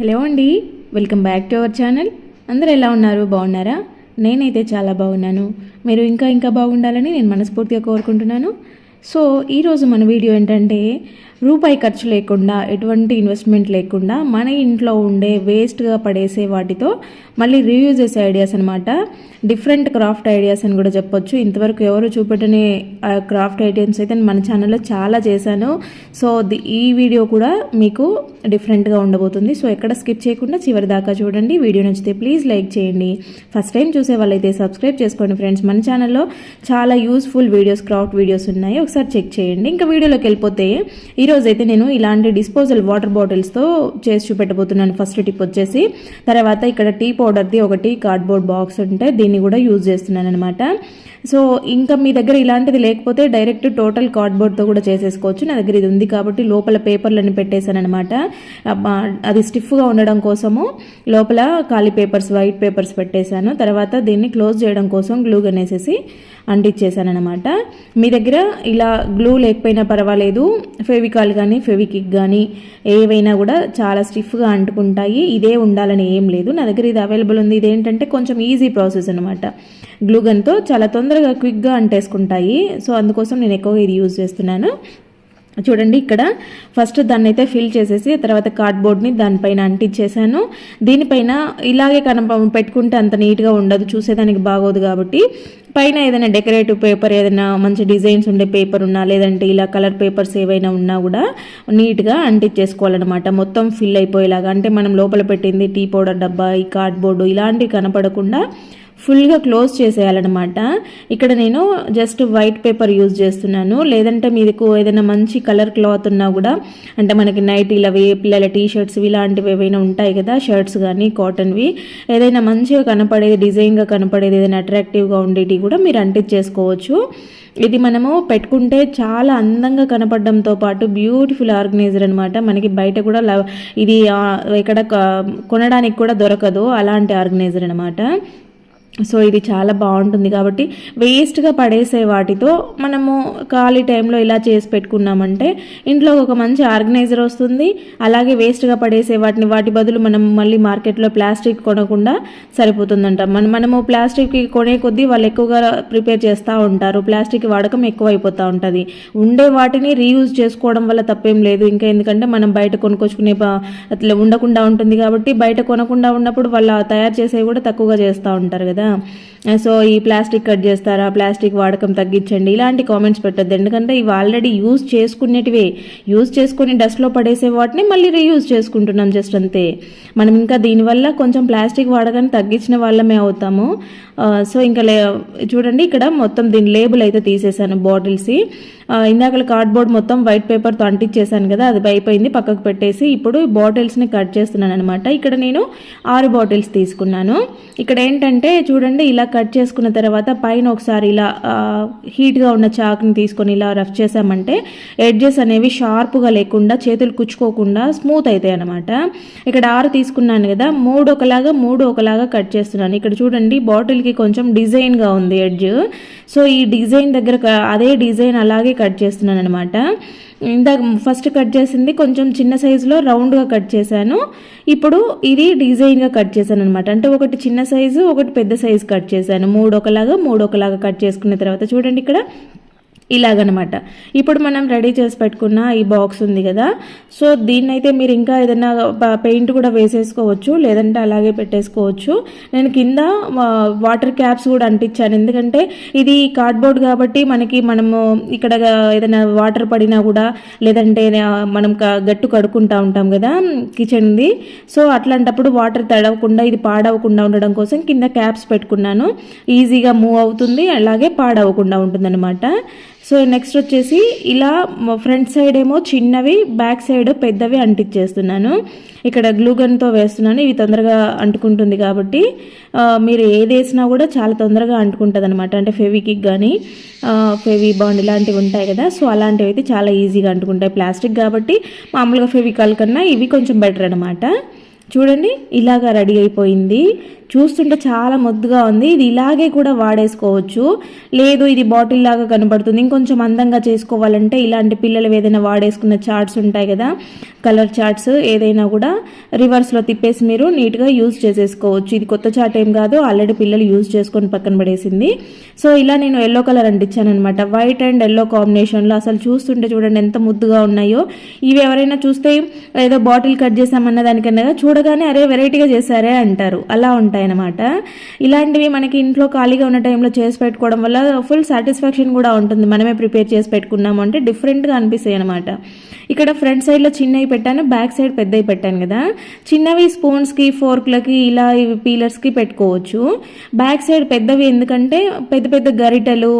Hello అండి welcome back to our channel. అందరూ ఎలా ఉన్నారు? బాగున్నారా? నేనైతే చాలా బాగున్నాను. మీరు ఇంకా ఇంకా బాగుండాలని నేను మనస్ఫూర్తిగా కోరుకుంటున్నాను. సో ఈరోజు మన వీడియో ఏంటంటే రూపాయి ఖర్చు లేకుండా ఎటువంటి ఇన్వెస్ట్మెంట్ లేకుండా మన ఇంట్లో ఉండే వేస్ట్గా పడేసే వాటితో మళ్ళీ రీయూజెస్ ఐడియాస్ అనమాట డిఫరెంట్ క్రాఫ్ట్ ఐడియాస్ అని కూడా చెప్పొచ్చు. ఇంతవరకు ఎవరు చూపెట్టని క్రాఫ్ట్ ఐటమ్స్ అయితే మన ఛానల్లో చాలా చేశాను. సో ఈ వీడియో కూడా మీకు డిఫరెంట్గా ఉండబోతుంది. సో ఎక్కడ స్కిప్ చేయకుండా చివరి దాకా చూడండి. వీడియో నచ్చితే ప్లీజ్ లైక్ చేయండి. ఫస్ట్ టైం చూసే వాళ్ళైతే సబ్స్క్రైబ్ చేసుకోండి ఫ్రెండ్స్ మన ఛానల్లో చాలా యూస్ఫుల్ వీడియోస్ క్రాఫ్ట్ వీడియోస్ ఉన్నాయి. ఒకసారి చెక్ చేయండి. ఇంకా వీడియోలోకి వెళ్ళిపోతే ఈరోజు అయితే నేను ఇలాంటి డిస్పోజల్ వాటర్ బాటిల్స్తో చేసి చూపెట్టబోతున్నాను. ఫస్ట్ టిప్ వచ్చేసి తర్వాత ఇక్కడ టీ పౌడర్ది ఒకటి కార్డ్బోర్డ్ బాక్స్ ఉంటే దీన్ని కూడా యూజ్ చేస్తున్నాను అనమాట సో ఇంకా మీ దగ్గర ఇలాంటిది లేకపోతే డైరెక్ట్ టోటల్ కార్డ్బోర్డ్తో కూడా చేసేసుకోవచ్చు. నా దగ్గర ఇది ఉంది కాబట్టి లోపల పేపర్లను పెట్టేశాను అనమాట అది స్టిఫ్గా ఉండడం కోసము లోపల ఖాళీ పేపర్స్ వైట్ పేపర్స్ పెట్టేశాను. తర్వాత దీన్ని క్లోజ్ చేయడం కోసం గ్లూ గనేసేసి అంటించేసాను అనమాట మీ దగ్గర ఇలా గ్లూ లేకపోయినా పర్వాలేదు ఫెవికాల్ కానీ ఫెవికిక్ కానీ ఏవైనా కూడా చాలా స్టిఫ్గా అంటుకుంటాయి. ఇదే ఉండాలని ఏం లేదు. నా దగ్గర ఇది అవైలబుల్ ఉంది. ఇదేంటంటే కొంచెం ఈజీ ప్రాసెస్ అనమాట గ్లూగన్తో చాలా తొందరగా క్విక్గా అంటేసుకుంటాయి. సో అందుకోసం నేను ఎక్కువగా ఇది యూజ్ చేస్తున్నాను. చూడండి ఇక్కడ. ఫస్ట్ దాన్ని అయితే ఫిల్ చేసేసి తర్వాత కార్డ్బోర్డ్ని దానిపైన అంటించేసాను దీనిపైన ఇలాగే కన పెట్టుకుంటే అంత నీట్గా ఉండదు చూసేదానికి బాగోదు కాబట్టి. పైన ఏదైనా డెకరేటివ్ పేపర్ ఏదైనా మంచి డిజైన్స్ ఉండే పేపర్ ఉన్నా లేదంటే ఇలా కలర్ పేపర్స్ ఏవైనా ఉన్నా కూడా నీట్గా అంటించేసుకోవాలన్నమాట మొత్తం ఫిల్ అయిపోయేలాగా. అంటే మనం లోపల పెట్టింది టీ పౌడర్ డబ్బా ఈ కార్డ్బోర్డు ఇలాంటివి కనపడకుండా ఫుల్గా క్లోజ్ చేసేయాలన్నమాట. ఇక్కడ నేను జస్ట్ వైట్ పేపర్ యూజ్ చేస్తున్నాను. లేదంటే మీకు ఏదైనా మంచి కలర్ క్లాత్ ఉన్నా కూడా అంటే మనకి నైట్ ఇలావి పిల్లల టీ షర్ట్స్ ఇలాంటివి ఏవైనా ఉంటాయి కదా షర్ట్స్ కానీ కాటన్వి ఏదైనా మంచిగా కనపడేది డిజైన్గా కనపడేది ఏదైనా అట్రాక్టివ్గా ఉండేటివి కూడా మీరు అంటించేసుకోవచ్చు. ఇది మనము పెట్టుకుంటే చాలా అందంగా కనపడడంతో పాటు బ్యూటిఫుల్ ఆర్గనైజర్ అనమాట మనకి బయట కూడా ఇది ఇక్కడ కొనడానికి కూడా దొరకదు అలాంటి ఆర్గనైజర్ అనమాట సో ఇది చాలా బాగుంటుంది కాబట్టి వేస్ట్గా పడేసే వాటితో మనము ఖాళీ టైంలో ఇలా చేసి పెట్టుకున్నామంటే ఇంట్లో ఒక మంచి ఆర్గనైజర్ వస్తుంది. అలాగే వేస్ట్గా పడేసే వాటిని వాటి బదులు మనం మళ్ళీ మార్కెట్లో ప్లాస్టిక్ కొనకుండా సరిపోతుందంట. మనం మనము ప్లాస్టిక్ కొనే కొద్దీ వాళ్ళు ఎక్కువగా ప్రిపేర్ చేస్తూ ఉంటారు. ప్లాస్టిక్ వాడకం ఎక్కువ అయిపోతూ ఉంటుంది. ఉండే వాటిని రీయూజ్ చేసుకోవడం వల్ల తప్పేం లేదు. ఇంకా ఎందుకంటే మనం బయట కొనుక్కొచ్చుకునే అట్లా ఉండకుండా ఉంటుంది కాబట్టి బయట కొనకుండా ఉన్నప్పుడు వాళ్ళు తయారు చేసేవి కూడా తక్కువగా చేస్తూ ఉంటారు కదా. సో ఈ ప్లాస్టిక్ కట్ చేస్తారా? ప్లాస్టిక్ వాడకం తగ్గించండి. ఇలాంటి కామెంట్స్ పెట్టద్దు. ఎందుకంటే ఇవి ఆల్రెడీ యూజ్ చేసుకునేటివే. యూజ్ చేసుకుని డస్ట్లో పడేసే వాటిని మళ్ళీ రీయూజ్ చేసుకుంటున్నాం జస్ట్ అంతే. మనం ఇంకా దీనివల్ల కొంచెం ప్లాస్టిక్ వాడకాన్ని తగ్గించిన వాళ్ళమే అవుతాము. సో ఇంకా చూడండి ఇక్కడ మొత్తం దీని లేబుల్ అయితే తీసేసాను బాటిల్స్. ఇందాక కార్డ్బోర్డ్ మొత్తం వైట్ పేపర్తో అంటించేసాను కదా అది అయిపోయింది పక్కకు పెట్టేసి ఇప్పుడు బాటిల్స్ని కట్ చేస్తున్నాను అనమాట ఇక్కడ నేను ఆరు బాటిల్స్ తీసుకున్నాను. ఇక్కడ ఏంటంటే చూడండి ఇలా కట్ చేసుకున్న తర్వాత పైన ఒకసారి ఇలా హీట్గా ఉన్న చాక్ని తీసుకొని ఇలా రఫ్ చేసామంటే ఎడ్జెస్ అనేవి షార్ప్గా లేకుండా చేతులు కుచ్చుకోకుండా స్మూత్ అవుతాయి అనమాట ఇక్కడ ఆరు తీసుకున్నాను కదా మూడు ఒకలాగా మూడు ఒకలాగా కట్ చేస్తున్నాను. ఇక్కడ చూడండి బాటిల్కి కొంచెం డిజైన్గా ఉంది ఎడ్జ్. సో ఈ డిజైన్ దగ్గర అదే డిజైన్ అలాగే కట్ చేస్తున్నాను అనమాట ఇందాక ఫస్ట్ కట్ చేసింది కొంచెం చిన్న సైజులో రౌండ్గా కట్ చేశాను. ఇప్పుడు ఇది డిజైన్గా కట్ చేశాను అనమాట అంటే ఒకటి చిన్న సైజు ఒకటి పెద్ద సైజు కట్ చేశాను. మూడు ఒకలాగా మూడు ఒకలాగా కట్ చేసుకున్న తర్వాత చూడండి ఇక్కడ. ఇలాగనమాట. ఇప్పుడు మనం రెడీ చేసి పెట్టుకున్న ఈ బాక్స్ ఉంది కదా సో దీన్నైతే మీరు ఇంకా ఏదైనా పెయింట్ కూడా వేసేసుకోవచ్చు లేదంటే అలాగే పెట్టేసుకోవచ్చు. నేను కింద వాటర్ క్యాప్స్ కూడా అంటించాను. ఎందుకంటే ఇది కార్డ్బోర్డ్ కాబట్టి మనకి మనము ఇక్కడ ఏదైనా వాటర్ పడినా కూడా లేదంటే మనం గట్టు కడుక్కుంటా ఉంటాం కదా కిచెన్ది. సో అట్లాంటప్పుడు వాటర్ తడవకుండా ఇది పాడవకుండా ఉండడం కోసం కింద క్యాప్స్ పెట్టుకున్నాను. ఈజీగా మూవ్ అవుతుంది అలాగే పాడవకుండా ఉంటుంది సో నెక్స్ట్ వచ్చేసి ఇలా ఫ్రంట్ సైడ్ ఏమో చిన్నవి బ్యాక్ సైడ్ పెద్దవి అంటించేస్తున్నాను. ఇక్కడ గ్లూగన్తో వేస్తున్నాను. ఇవి తొందరగా అంటుకుంటుంది కాబట్టి మీరు ఏది వేసినా కూడా చాలా తొందరగా అంటుకుంటుంది అనమాట అంటే ఫెవికిక్ కానీ ఫెవి బాండ్ ఇలాంటివి ఉంటాయి కదా సో అలాంటివి అయితే చాలా ఈజీగా అంటుకుంటాయి. ప్లాస్టిక్ కాబట్టి మామూలుగా ఫెవికాల్ కన్నా ఇవి కొంచెం బెటర్ అనమాట చూడండి ఇలాగా రెడీ అయిపోయింది. చూస్తుంటే చాలా ముద్దుగా ఉంది. ఇది ఇలాగే కూడా వాడేసుకోవచ్చు. లేదు ఇది బాటిల్ లాగా కనబడుతుంది. ఇంకొంచెం అందంగా చేసుకోవాలంటే ఇలాంటి పిల్లలు ఏదైనా వాడేసుకున్న చార్ట్స్ ఉంటాయి కదా కలర్ చార్ట్స్ ఏదైనా కూడా రివర్స్లో తిప్పేసి మీరు నీట్గా యూజ్ చేసేసుకోవచ్చు. ఇది కొత్త చార్ట్ ఏం కాదు ఆల్రెడీ పిల్లలు యూజ్ చేసుకొని పక్కన పడేసింది. సో ఇలా నేను ఎల్లో కలర్ అంటించాను అనమాట వైట్ అండ్ ఎల్లో కాంబినేషన్లో అసలు చూస్తుంటే చూడండి ఎంత ముద్దుగా ఉన్నాయో. ఇవి ఎవరైనా చూస్తే ఏదో బాటిల్ కట్ చేసామన్న దానికన్నా చూడగానే అరే వెరైటీగా చేశారే అంటారు. అలా ఉంటాయి. ఉంటాయన్నమాట. ఇలాంటివి మనకి ఇంట్లో ఖాళీగా ఉన్న టైంలో చేసి పెట్టుకోవడం వల్ల ఫుల్ సాటిస్ఫాక్షన్ కూడా ఉంటుంది. మనమే ప్రిపేర్ చేసి పెట్టుకున్నాము అంటే డిఫరెంట్గా అనిపిస్తాయి అనమాట ఇక్కడ ఫ్రంట్ సైడ్లో చిన్నవి పెట్టాను బ్యాక్ సైడ్ పెద్దవి పెట్టాను కదా. చిన్నవి స్పూన్స్కి ఫోర్క్లకి ఇలా పీలర్స్కి పెట్టుకోవచ్చు. బ్యాక్ సైడ్ పెద్దవి ఎందుకంటే పెద్ద పెద్ద గరిటెలు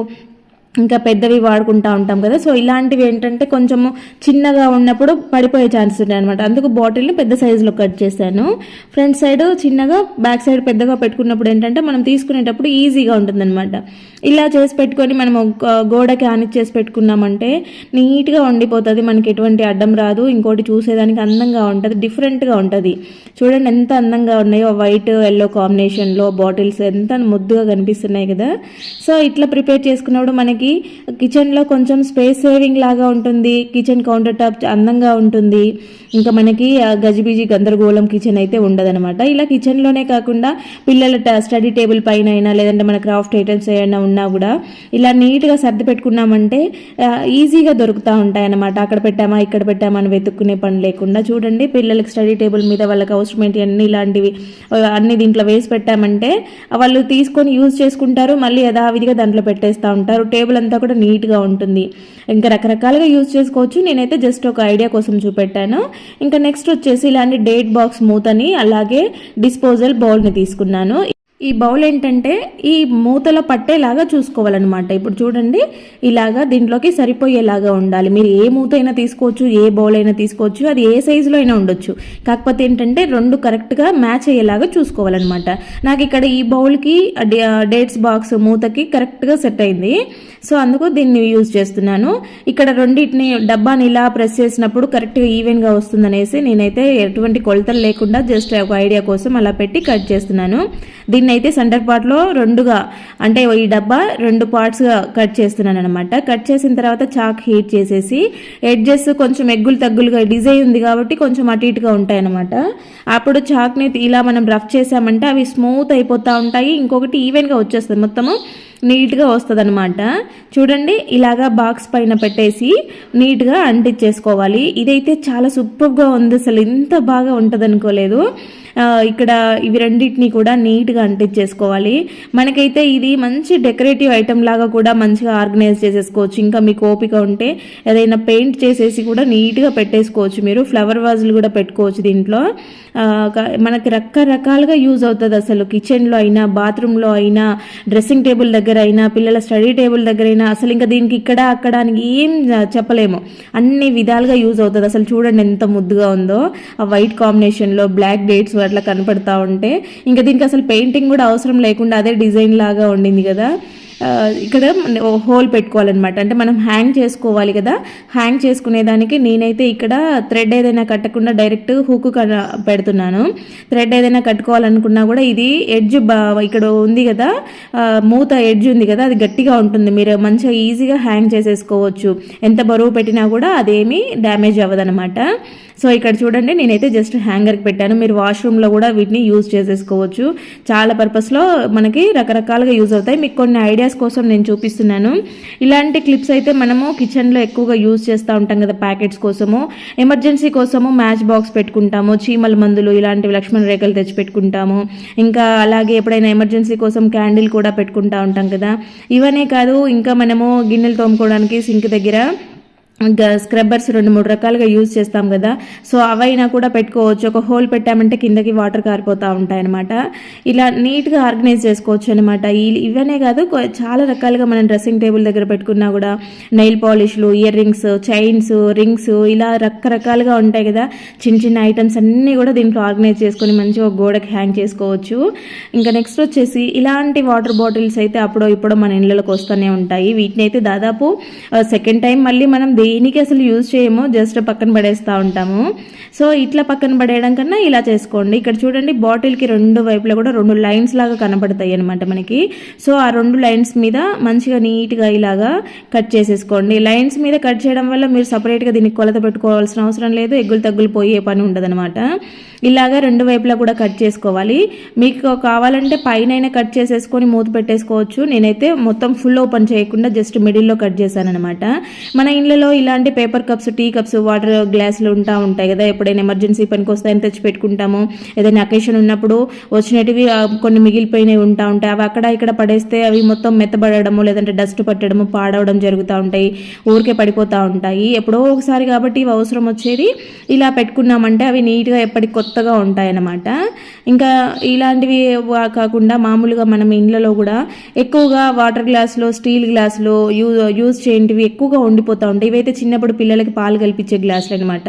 ఇంకా పెద్దవి వాడుకుంటా ఉంటాం కదా. సో ఇలాంటివి ఏంటంటే కొంచెము చిన్నగా ఉన్నప్పుడు పడిపోయే ఛాన్సెస్ ఉన్నాయి అనమాట అందుకు బాటిల్ని పెద్ద సైజులో కట్ చేశాను. ఫ్రంట్ సైడ్ చిన్నగా బ్యాక్ సైడ్ పెద్దగా పెట్టుకున్నప్పుడు ఏంటంటే మనం తీసుకునేటప్పుడు ఈజీగా ఉంటుందన్నమాట. ఇలా చేసి పెట్టుకొని మనం ఒక గోడకి ఆనిచ్చేసి పెట్టుకున్నామంటే నీట్గా ఉండిపోతుంది మనకి ఎటువంటి అడ్డం రాదు. ఇంకోటి చూసేదానికి అందంగా ఉంటుంది డిఫరెంట్గా ఉంటుంది. చూడండి ఎంత అందంగా ఉన్నాయో వైట్ ఎల్లో కాంబినేషన్లో బాటిల్స్ ఎంత ముద్దుగా కనిపిస్తున్నాయి కదా. సో ఇట్లా ప్రిపేర్ చేసుకున్నప్పుడు మనకి కిచెన్లో కొంచెం స్పేస్ సేవింగ్ లాగా ఉంటుంది కిచెన్ కౌంటర్ టాప్ అందంగా ఉంటుంది. ఇంకా మనకి గజిబిజి గందరగోళం కిచెన్ అయితే ఉండదనమాట ఇలా కిచెన్లోనే కాకుండా పిల్లల స్టడీ టేబుల్ పైన అయినా లేదంటే మన క్రాఫ్ట్ ఐటమ్స్ ఏమైనా ఉన్నా కూడా ఇలా నీట్గా సర్ది పెట్టుకున్నామంటే ఈజీగా దొరుకుతూ ఉంటాయన్నమాట. అక్కడ పెట్టామా ఇక్కడ పెట్టామా అని వెతుక్కునే పని లేకుండా చూడండి. పిల్లలకి స్టడీ టేబుల్ మీద వాళ్ళకి అవసరమేంటి అన్ని ఇలాంటివి అన్ని దీంట్లో వేసి పెట్టామంటే వాళ్ళు తీసుకొని యూజ్ చేసుకుంటారు. మళ్ళీ యథావిధిగా దాంట్లో పెట్టేస్తూ ఉంటారు. టేబుల్ అంతా కూడా నీట్గా ఉంటుంది. ఇంకా రకరకాలుగా యూజ్ చేసుకోవచ్చు. నేనైతే జస్ట్ ఒక ఐడియా కోసం చూపెట్టాను. ఇంకా నెక్స్ట్ వచ్చేసి ఇలాంటి డేట్ బాక్స్ మూతని అలాగే డిస్పోజల్ బౌల్ని తీసుకున్నాను. ఈ బౌల్ ఏంటంటే ఈ మూతలో పట్టేలాగా చూసుకోవాలన్నమాట. ఇప్పుడు చూడండి ఇలాగా దీంట్లోకి సరిపోయేలాగా ఉండాలి. మీరు ఏ మూత అయినా తీసుకోవచ్చు ఏ బౌల్ అయినా తీసుకోవచ్చు అది ఏ సైజులో అయినా ఉండొచ్చు. కాకపోతే ఏంటంటే రెండు కరెక్ట్గా మ్యాచ్ అయ్యేలాగా చూసుకోవాలన్నమాట. నాకు ఇక్కడ ఈ బౌల్కి డేట్స్ బాక్స్ మూతకి కరెక్ట్గా సెట్ అయింది. సో అందుకు దీన్ని యూజ్ చేస్తున్నాను. ఇక్కడ రెండింటిని డబ్బాని ఇలా ప్రెస్ చేసినప్పుడు కరెక్ట్గా ఈవెన్గా వస్తుందనేసి నేనైతే ఎటువంటి కొలతలు లేకుండా జస్ట్ ఒక ఐడియా కోసం అలా పెట్టి కట్ చేస్తున్నాను. దీన్ని అయితే సెంటర్ పార్ట్లో రెండుగా అంటే ఈ డబ్బా రెండు పార్ట్స్గా కట్ చేస్తున్నాను అనమాట కట్ చేసిన తర్వాత చాక్ హీట్ చేసేసి ఎడ్జెస్ కొంచెం ఎగ్గులు తగ్గులుగా డిజైన్ ఉంది కాబట్టి కొంచెం అటు ఇటుగా ఉంటాయి అనమాట అప్పుడు చాక్ని ఇలా మనం రఫ్ చేసామంటే అవి స్మూత్ అయిపోతూ ఉంటాయి. ఇంకొకటి ఈవెన్గా వచ్చేస్తుంది. మొత్తము నీట్గా వస్తుంది అనమాట చూడండి ఇలాగా బాక్స్ పైన పెట్టేసి నీట్గా అంటించేసుకోవాలి ఇదైతే చాలా సూపర్గా ఉంది. అసలు ఇంత బాగా ఉంటుంది అనుకోలేదు ఇక్కడ ఇవి రెండింటిని కూడా నీట్గా అంటించేసుకోవాలి. మనకైతే ఇది మంచి డెకరేటివ్ ఐటమ్ లాగా కూడా మంచిగా ఆర్గనైజ్ చేసేసుకోవచ్చు. ఇంకా మీకు ఓపిక ఉంటే ఏదైనా పెయింట్ చేసేసి కూడా నీట్గా పెట్టేసుకోవచ్చు మీరు. ఫ్లవర్ వాజులు కూడా పెట్టుకోవచ్చు దీంట్లో. మనకి రకరకాలుగా యూజ్ అవుతుంది అసలు. కిచెన్లో అయినా బాత్రూంలో అయినా డ్రెస్సింగ్ టేబుల్ దగ్గర అయినా పిల్లల స్టడీ టేబుల్ దగ్గర అయినా అసలు ఇంకా దీనికి ఇక్కడ అక్కడ ఏం చెప్పలేము. అన్ని విధాలుగా యూజ్ అవుతుంది. అసలు చూడండి ఎంత ముద్దుగా ఉందో. ఆ వైట్ కాంబినేషన్లో బ్లాక్ డేట్స్ అట్లా కనపడతా ఉంటే. ఇంకా దీనికి అసలు పెయింటింగ్ కూడా అవసరం లేకుండా అదే డిజైన్ లాగా ఉండింది కదా. ఇక్కడ హోల్ పెట్టుకోవాలన్నమాట. అంటే మనం హ్యాంగ్ చేసుకోవాలి కదా. హ్యాంగ్ చేసుకునేదానికి నేనైతే ఇక్కడ థ్రెడ్ ఏదైనా కట్టకుండా డైరెక్ట్ హుక్ పెడుతున్నాను. థ్రెడ్ ఏదైనా కట్టుకోవాలనుకున్నా కూడా ఇది ఎడ్జ్ ఇక్కడ ఉంది కదా. మూత ఎడ్జ్ ఉంది కదా. అది గట్టిగా ఉంటుంది. మీరు మంచిగా ఈజీగా హ్యాంగ్ చేసేసుకోవచ్చు. ఎంత బరువు పెట్టినా కూడా అదేమీ డ్యామేజ్ అవ్వదనమాట సో ఇక్కడ చూడండి నేనైతే జస్ట్ హ్యాంగర్కి పెట్టాను. మీరు వాష్రూమ్లో కూడా వీటిని యూజ్ చేసేసుకోవచ్చు. చాలా పర్పస్లో మనకి రకరకాలుగా యూజ్ అవుతాయి. మీకు కొన్ని ఐడియాస్ కోసం నేను చూపిస్తున్నాను. ఇలాంటి క్లిప్స్ అయితే మనము కిచెన్లో ఎక్కువగా యూజ్ చేస్తూ ఉంటాం కదా ప్యాకెట్స్ కోసము. ఎమర్జెన్సీ కోసము మ్యాచ్ బాక్స్ పెట్టుకుంటాము చీమల మందులు ఇలాంటివి లక్ష్మణ రేఖలు తెచ్చి పెట్టుకుంటాము. ఇంకా అలాగే ఎప్పుడైనా ఎమర్జెన్సీ కోసం క్యాండిల్ కూడా పెట్టుకుంటా ఉంటాం కదా. ఇవనే కాదు ఇంకా మనము గిన్నెలు తోముకోవడానికి సింక్ దగ్గర స్క్రబ్బర్స్ రెండు మూడు రకాలుగా యూజ్ చేస్తాం కదా. సో అవైనా కూడా పెట్టుకోవచ్చు. ఒక హోల్ పెట్టామంటే కిందకి వాటర్ కారిపోతూ ఉంటాయి అనమాట ఇలా నీట్గా ఆర్గనైజ్ చేసుకోవచ్చు అనమాట ఇవనే కాదు చాలా రకాలుగా మనం డ్రెస్సింగ్ టేబుల్ దగ్గర పెట్టుకున్నా కూడా నెయిల్ పాలిష్లు ఇయర్ రింగ్స్ చైన్స్ రింగ్స్ ఇలా రకరకాలుగా ఉంటాయి కదా. చిన్న చిన్న ఐటమ్స్ అన్నీ కూడా దీంట్లో ఆర్గనైజ్ చేసుకొని మంచిగా ఒక గోడకి హ్యాంగ్ చేసుకోవచ్చు. ఇంకా నెక్స్ట్ వచ్చేసి ఇలాంటి వాటర్ బాటిల్స్ అయితే అప్పుడో ఇప్పుడో మన ఇళ్ళలోకి వస్తూనే ఉంటాయి. వీటిని అయితే దాదాపు సెకండ్ టైం మళ్ళీ మనం దీనికి అసలు యూజ్ చేయము జస్ట్ పక్కన పడేస్తూ ఉంటాము. సో ఇట్లా పక్కన పడేయడం కన్నా ఇలా చేసుకోండి. ఇక్కడ చూడండి బాటిల్కి రెండు వైపులా కూడా రెండు లైన్స్ లాగా కనపడతాయి అనమాట మనకి. సో ఆ రెండు లైన్స్ మీద మంచిగా నీట్గా ఇలాగా కట్ చేసేసుకోండి. లైన్స్ మీద కట్ చేయడం వల్ల మీరు సపరేట్గా దీనికి కొలత పెట్టుకోవాల్సిన అవసరం లేదు. ఎగ్గులు తగ్గులు పోయే పని ఉండదనమాట ఇలాగా రెండు వైపులా కూడా కట్ చేసుకోవాలి. మీకు కావాలంటే పైన కట్ చేసేసుకొని మూత పెట్టేసుకోవచ్చు. నేనైతే మొత్తం ఫుల్ ఓపెన్ చేయకుండా జస్ట్ మిడిల్లో కట్ చేశాను అనమాట మన ఇళ్ళలో ఇలాంటి paper cups tea cups water గ్లాసులు ఉంటా ఉంటాయి కదా. ఎప్పుడైనా ఎమర్జెన్సీ పనికి వస్తాయని తెచ్చి పెట్టుకుంటాము ఏదైనా అకేషన్ ఉన్నప్పుడు వచ్చినటివి కొన్ని మిగిలిపోయినవి ఉంటా ఉంటాయి. అవి అక్కడ ఇక్కడ పడేస్తే అవి మొత్తం మెత్తబడము లేదంటే డస్ట్ పట్టడము పాడవడం జరుగుతూ ఉంటాయి. ఊరికే పడిపోతూ ఉంటాయి. ఎప్పుడో ఒకసారి కాబట్టి ఇవి అవసరం వచ్చేది. ఇలా పెట్టుకున్నామంటే అవి నీట్గా ఎప్పటికి కొత్తగా ఉంటాయి అన్నమాట ఇంకా ఇలాంటివి కాకుండా మామూలుగా మనం ఇండ్లలో కూడా ఎక్కువగా వాటర్ గ్లాసులో స్టీల్ గ్లాసులో యూజ్ యూజ్ చేయంటివి ఎక్కువగా ఉండిపోతూ ఉంటాయి. ఇవైతే చిన్నప్పుడు పిల్లలకి పాలు కల్పించే గ్లాసులు అనమాట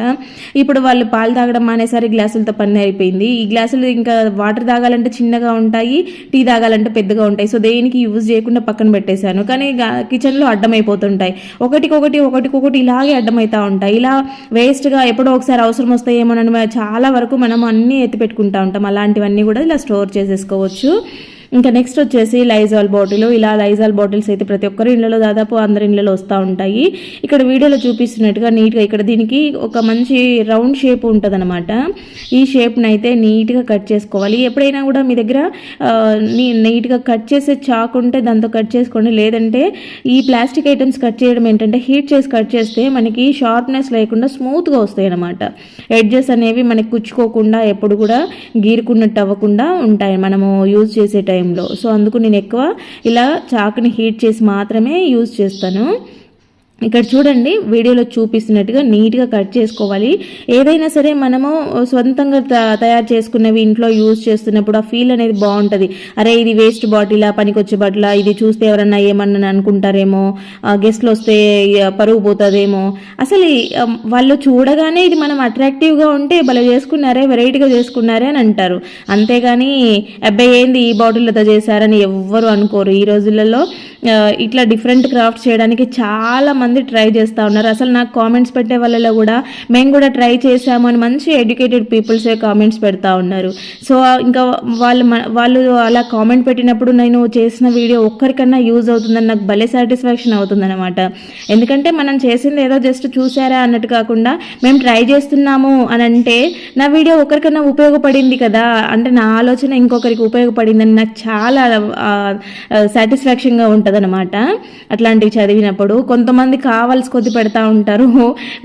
ఇప్పుడు వాళ్ళు పాలు తాగడం మానేసరి గ్లాసులతో పని అయిపోయింది. ఈ గ్లాసులు ఇంకా వాటర్ తాగాలంటే చిన్నగా ఉంటాయి టీ తాగాలంటే పెద్దగా ఉంటాయి. సో దేనికి యూజ్ చేయకుండా పక్కన పెట్టేశాను. కానీ కిచెన్లో అడ్డమైపోతుంటాయి. ఒకటికొకటి ఒకటికొకటి ఇలాగే అడ్డమవుతా ఉంటాయి. ఇలా వేస్ట్గా ఎప్పుడో ఒకసారి అవసరం వస్తాయేమోనని చాలా వరకు మనం అన్నీ ఎత్తి పెట్టుకుంటా ఉంటాం. అలాంటివన్నీ కూడా ఇలా స్టోర్ చేసేసుకోవచ్చు. ఇంకా నెక్స్ట్ వచ్చేసి లైజాల్ బాటిల్ ఇలా లైజాల్ బాటిల్స్ అయితే ప్రతి ఒక్కరి ఇళ్ళలో దాదాపు అందరి ఇళ్ళలో వస్తూ ఉంటాయి. ఇక్కడ వీడియోలో చూపిస్తున్నట్టుగా నీట్గా ఇక్కడ దీనికి ఒక మంచి రౌండ్ షేప్ ఉంటుందన్నమాట. ఈ షేప్ని అయితే నీట్గా కట్ చేసుకోవాలి. ఎప్పుడైనా కూడా మీ దగ్గర నీట్గా కట్ చేసే చాకు ఉంటే దాంతో కట్ చేసుకోండి. లేదంటే ఈ ప్లాస్టిక్ ఐటమ్స్ కట్ చేయడం ఏంటంటే హీట్ చేసి కట్ చేస్తే మనకి షార్ప్నెస్ లేకుండా స్మూత్గా వస్తాయి అన్నమాట ఎడ్జెస్ అనేవి మనకి కుచ్చుకోకుండా ఎప్పుడు కూడా గీరుకున్నట్టు అవ్వకుండా ఉంటాయి. మనము యూజ్ చేసే టైంలో. సో అందుకు నేను ఎక్కువ ఇలా చాకుని హీట్ చేసి మాత్రమే యూజ్ చేస్తాను. ఇక్కడ చూడండి వీడియోలో చూపిస్తున్నట్టుగా నీట్గా కట్ చేసుకోవాలి. ఏదైనా సరే మనము సొంతంగా త- తయారు చేసుకున్నవి ఇంట్లో యూజ్ చేస్తున్నప్పుడు ఆ ఫీల్ అనేది బాగుంటుంది. అరే ఇది వేస్ట్ బాటిలా పనికొచ్చే బాటిలా ఇది చూస్తే ఎవరన్నా ఏమన్నా అనుకుంటారేమో గెస్ట్లు వస్తే పరుగు పోతుందేమో. అసలు వాళ్ళు చూడగానే ఇది మనం అట్రాక్టివ్గా ఉంటే భలే చేసుకున్నారే వెరైటీగా చేసుకున్నారే అని అంటారు. అంతేగాని అబ్బాయి ఏంది ఈ బాటిల్తో చేశారని ఎవ్వరు అనుకోరు. ఈ రోజులలో ఇట్లా డిఫరెంట్ క్రాఫ్ట్ చేయడానికి చాలా మంది ట్రై చేస్తూ ఉన్నారు. అసలు నాకు కామెంట్స్ పెట్టే వాళ్ళలో కూడా మేము కూడా ట్రై చేసాము అని మంచి ఎడ్యుకేటెడ్ పీపుల్సే కామెంట్స్ పెడతా ఉన్నారు. సో ఇంకా వాళ్ళు వాళ్ళు అలా కామెంట్ పెట్టినప్పుడు నేను చేసిన వీడియో ఒక్కరికన్నా యూజ్ అవుతుందని నాకు భలే సాటిస్ఫాక్షన్ అవుతుందన్నమాట. ఎందుకంటే మనం చేసింది ఏదో జస్ట్ చూసారా అన్నట్టు కాకుండా మేము ట్రై చేస్తున్నాము అని అంటే నా వీడియో ఒకరికన్నా ఉపయోగపడింది కదా అంటే నా ఆలోచన ఇంకొకరికి ఉపయోగపడిందని నాకు చాలా సాటిస్ఫాక్షన్గా ఉంటుంది. అనమాట అట్లాంటివి చదివినప్పుడు కొంతమంది కావాల్సి కొద్ది పెడతా ఉంటారు.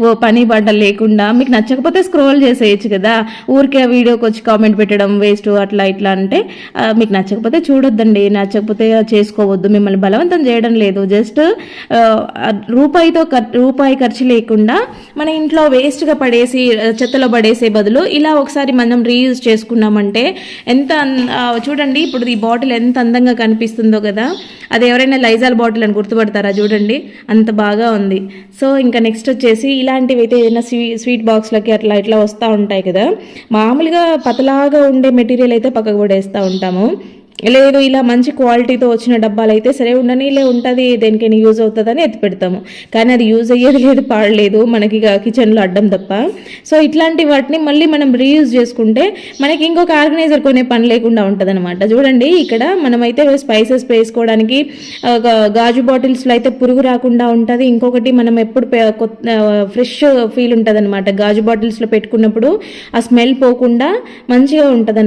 ఓ పని పడ్డ లేకుండా మీకు నచ్చకపోతే స్క్రోల్ చేసేయచ్చు కదా. ఊరికే ఆ వీడియోకి వచ్చి కామెంట్ పెట్టడం వేస్ట్ అట్లా ఇట్లా అంటే మీకు నచ్చకపోతే చూడొద్దండి. నచ్చకపోతే చేసుకోవద్దు. మిమ్మల్ని బలవంతం చేయడం లేదు. జస్ట్ రూపాయితో రూపాయి ఖర్చు లేకుండా మన ఇంట్లో వేస్ట్గా పడేసి చెత్తలో పడేసే బదులు ఇలా ఒకసారి మనం రీయూజ్ చేసుకున్నామంటే ఎంత చూడండి ఇప్పుడు ఈ బాటిల్ ఎంత అందంగా కనిపిస్తుందో కదా. అది ఎవరైనా లైజాల్ బాటిల్ అని గుర్తుపడతారా చూడండి. అంత బాగా ఉంది. సో ఇంకా నెక్స్ట్ వచ్చేసి ఇలాంటివి అయితే ఏదైనా స్వీ స్వీట్ బాక్స్లకి అట్లా ఇట్లా వస్తూ ఉంటాయి కదా. మామూలుగా పతలాగా ఉండే మెటీరియల్ అయితే పక్కకు పడేస్తూ ఉంటాము. లేదు ఇలా మంచి క్వాలిటీతో వచ్చిన డబ్బాలు అయితే సరే ఉండనీలే ఉంటుంది దేనికైనా యూజ్ అవుతుందని ఎత్తి పెడతాము. కానీ అది యూజ్ అయ్యేది లేదు పాడలేదు మనకి ఇక కిచెన్లో అడ్డం తప్ప. సో ఇట్లాంటి వాటిని మళ్ళీ మనం రీయూజ్ చేసుకుంటే మనకి ఇంకొక ఆర్గనైజర్ కొనే పని లేకుండా ఉంటుంది చూడండి ఇక్కడ మనమైతే స్పైసెస్ వేసుకోవడానికి గాజు బాటిల్స్లో అయితే పురుగు రాకుండా ఉంటుంది. ఇంకొకటి మనం ఎప్పుడు ఫ్రెష్ ఫీల్ ఉంటుంది అనమాట గాజు బాటిల్స్లో పెట్టుకున్నప్పుడు ఆ స్మెల్ పోకుండా మంచిగా ఉంటుంది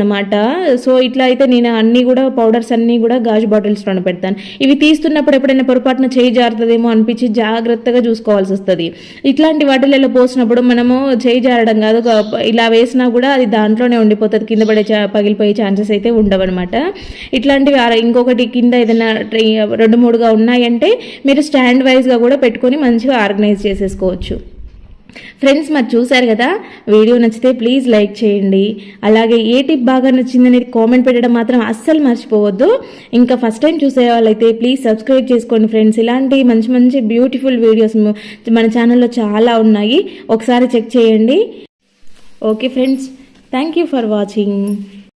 సో ఇట్లా అయితే నేను అన్నీ కూడా పౌడర్స్ అన్నీ కూడా గాజు బాటిల్స్లోనే పెడతాను. ఇవి తీస్తున్నప్పుడు ఎప్పుడైనా పొరపాటున చేయి జారుతుందేమో అనిపించి జాగ్రత్తగా చూసుకోవాల్సి వస్తుంది. ఇట్లాంటి వాటిలలో పోసినప్పుడు మనము చేయి జారడం కాదు ఇలా వేసినా కూడా అది దాంట్లోనే ఉండిపోతుంది. కింద పడే చా- పగిలిపోయే ఛాన్సెస్ అయితే ఉండవన్నమాట. ఇట్లాంటివి ఇంకొకటి కింద ఏదైనా ట్రై- రెండు మూడుగా ఉన్నాయంటే మీరు స్టాండ్ వైజ్గా కూడా పెట్టుకొని మంచిగా ఆర్గనైజ్ చేసేసుకోవచ్చు. ఫ్రెండ్స్ మరి చూశారు కదా? వీడియో నచ్చితే ప్లీజ్ లైక్ చేయండి. అలాగే ఏ టిప్ బాగా నచ్చింది అనేది కామెంట్ పెట్టడం మాత్రం అస్సలు మర్చిపోవద్దు. ఇంకా ఫస్ట్ టైం చూసే వాళ్ళైతే ప్లీజ్ సబ్స్క్రైబ్ చేసుకోండి ఫ్రెండ్స్ ఇలాంటి మంచి మంచి బ్యూటిఫుల్ వీడియోస్ మన ఛానల్లో చాలా ఉన్నాయి. ఒకసారి చెక్ చేయండి. Okay friends thank you for watching